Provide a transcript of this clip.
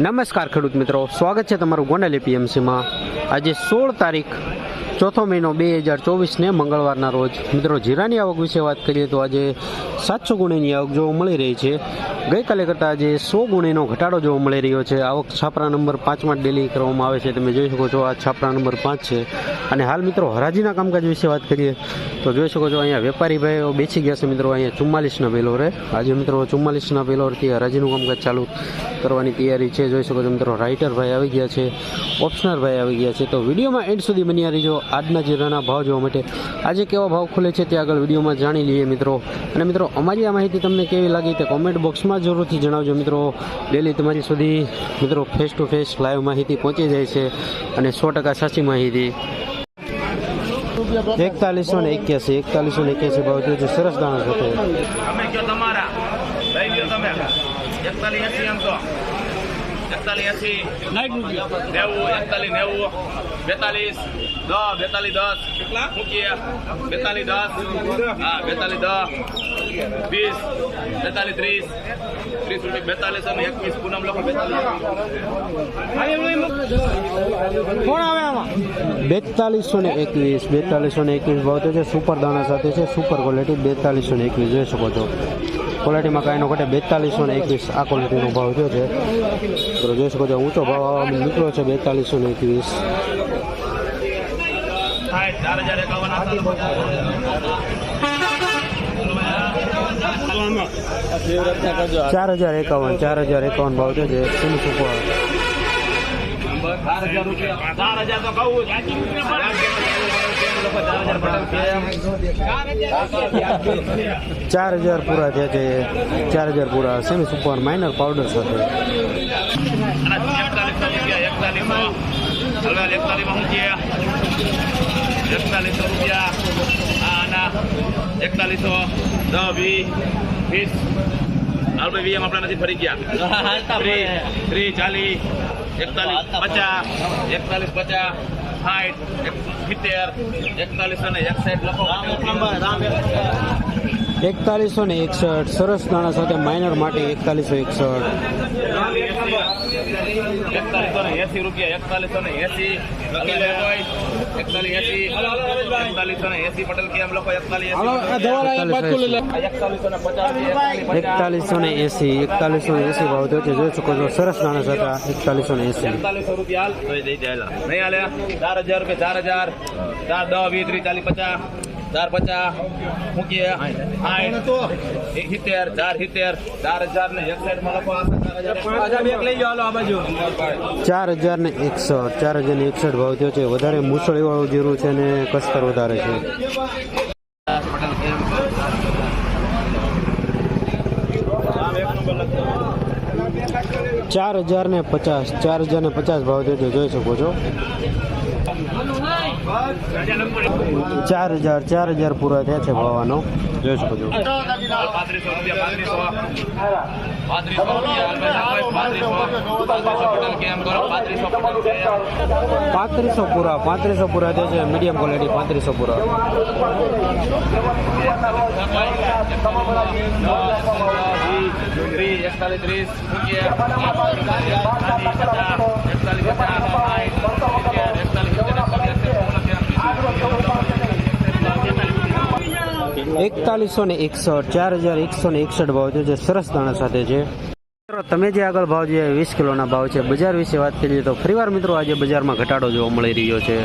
નમસ્કાર ખેડૂત મિત્રો. સ્વાગત છે તમારું ગોંડલ એપીએમસીમાં આજે સોળ તારીખ ચોથો મહિનો બે હજાર ચોવીસને મંગળવારના રોજ. મિત્રો, જીરાની આવક વિશે વાત કરીએ તો આજે સાતસો ગુણીની આવક જોવા મળી રહી છે. ગઈકાલે કરતાં આજે સો ગુણીનો ઘટાડો જોવા મળી રહ્યો છે. આવક છાપરા નંબર પાંચમાં ડેલી કરવામાં આવે છે. તમે જોઈ શકો છો આ છાપરા નંબર પાંચ છે. અને હાલ મિત્રો, હરાજીના કામકાજ વિશે વાત કરીએ તો જોઈ શકો છો અહીંયા વેપારી ભાઈઓ બેસી ગયા છે. મિત્રો, અહીંયા ચુમ્માલીસના રે આજે મિત્રો, ચુમ્માલીસના બેલોરથી હરાજીનું કામકાજ ચાલુ કરવાની તૈયારી છે. જોઈ શકો છો મિત્રો, રાઇટર ભાઈ આવી ગયા છે, ઓપ્શનર ભાઈ આવી ગયા છે. તો વિડીયોમાં એન્ડ સુધી બન્યા રહીજો. આજના જીરાના ભાવ જોવા માટે આજે કેવા ભાવ ખુલે છે તે આગળ વિડીયોમાં જાણી લઈએ મિત્રો. અને મિત્રો, અમારી આ માહિતી તમને કેવી લાગી તે કોમેન્ટ બોક્સમાં જરૂરથી જણાવજો મિત્રો. ડેલી તમારી સુધી મિત્રો ફેસ ટુ ફેસ લાઈવ માહિતી પહોંચી જાય છે અને સો ટકા સાચી માહિતી. એકતાલીસો ને એક્યાસી, એકતાલીસો ને એક્યાસી ભાવ થયો સરસ દાણા સાથે તમે કયો તમારા લઈ ગયો તમે એકતાલીસ એસી નેવું એકતાલીસ નેવું બેતાલીસ દસ બેતાલીસ દસ. મૂકીએ. બેતાલીસ દસ. હા બેતાલીસ દસ. વીસ બેતાલીસ ત્રીસ. ત્રીસ રૂપિયા બેતાલીસ અને એકવીસ. પૂનમ લોકો બેતાલીસો. ને એકવીસ, બેતાલીસો ને એકવીસ ભાવ છે. સુપર દાણા સાથે છે. સુપર ક્વોલિટી બેતાલીસો ને એકવીસ. જોઈ શકો છો. ક્વોલિટીમાં કાંઈ નો ઘટે. બેતાલીસો ને એકવીસ આ ક્વોલિટીનો ભાવ થયો છે. તો જોઈ શકો છો, ઊંચો ભાવ આવવા નીકળ્યો છે બેતાલીસો ને એકવીસ. ચાર હજાર એકાવન, ચાર હજાર એકાવન ભાવ છે. સુપર ચાર હજાર રૂપિયા ચાર હજાર ચાર હજાર પૂરા થયા છે. ચાર હજાર પૂરા સેમી સુપર માઇનર પાવડર સાથે. એકતાલીસો રૂપિયા. આના એકતાલીસો દસ વીસ વીસ હાલ ભાઈ વીએમ આપણા નથી ફરી ગયા ત્રીસ ચાલીસ એકતાલીસ પચાસ એકતાલીસ પચાસ સાઠ સિત્તેર એકતાલીસો ને એકસાઠ લખો. એકતાલીસો ને એકસઠ સરસ નાણા સાથે માઇનર માટે એકતાલીસો એકસઠ. એકતાલીસો ને એસી રૂપિયા એકતાલીસો ને એસી એકતાલીસ એસી એકતાલીસો ને એસી પટેલ કેમ લખો એકતાલીસ એકતાલીસો એકતાલીસો ને એસી. એકતાલીસો ને એસી ભાવ થયો છે જોઈ શકો છો સરસ દાણા હતા એકતાલીસો ને એસી. એકતાલીસો રૂપિયા નહીં હાલે ચાર હજાર રૂપિયા ચાર હજાર. ચાર દસ વીસ ત્રીસ ચાલીસ પચાસ. ચાર પચાસ મૂકીએ. એક સિત્તેર ચાર સિત્તેર ચાર હજાર ને એકસાઠ ચાર હજાર. ને એકસઠ ચાર હજાર ને એકસઠ ભાવ થયો છે. વધારે મુસળી વાળું જીરું છે અને કસ્તર વધારે છે. ચાર હજાર ને પચાસ ચાર હજાર ને પચાસ ભાવ થયો છે. જોઈ શકો છો. ચાર હજાર ચાર હજાર પૂરા થયા છે ભાવવાનો જોઈ શકો છો પાંત્રીસો પૂરા પાંત્રીસો પૂરા થયા છે મીડિયમ ક્વોલિટી પાંત્રીસો પૂરા એકતાલીસ ત્રીસ એકતાલીસ એકતાલીસો ને એકસઠ, ચાર હજાર એકસો ને એકસઠ ભાવ છે, જે સરસ દાણા સાથે છે. મિત્રો, તમે જે આગળ ભાવ જે વીસ કિલોના ભાવ છે. બજાર વિશે વાત કરીએ તો ફરીવાર મિત્રો, આજે બજારમાં ઘટાડો જોવા મળી રહ્યો છે.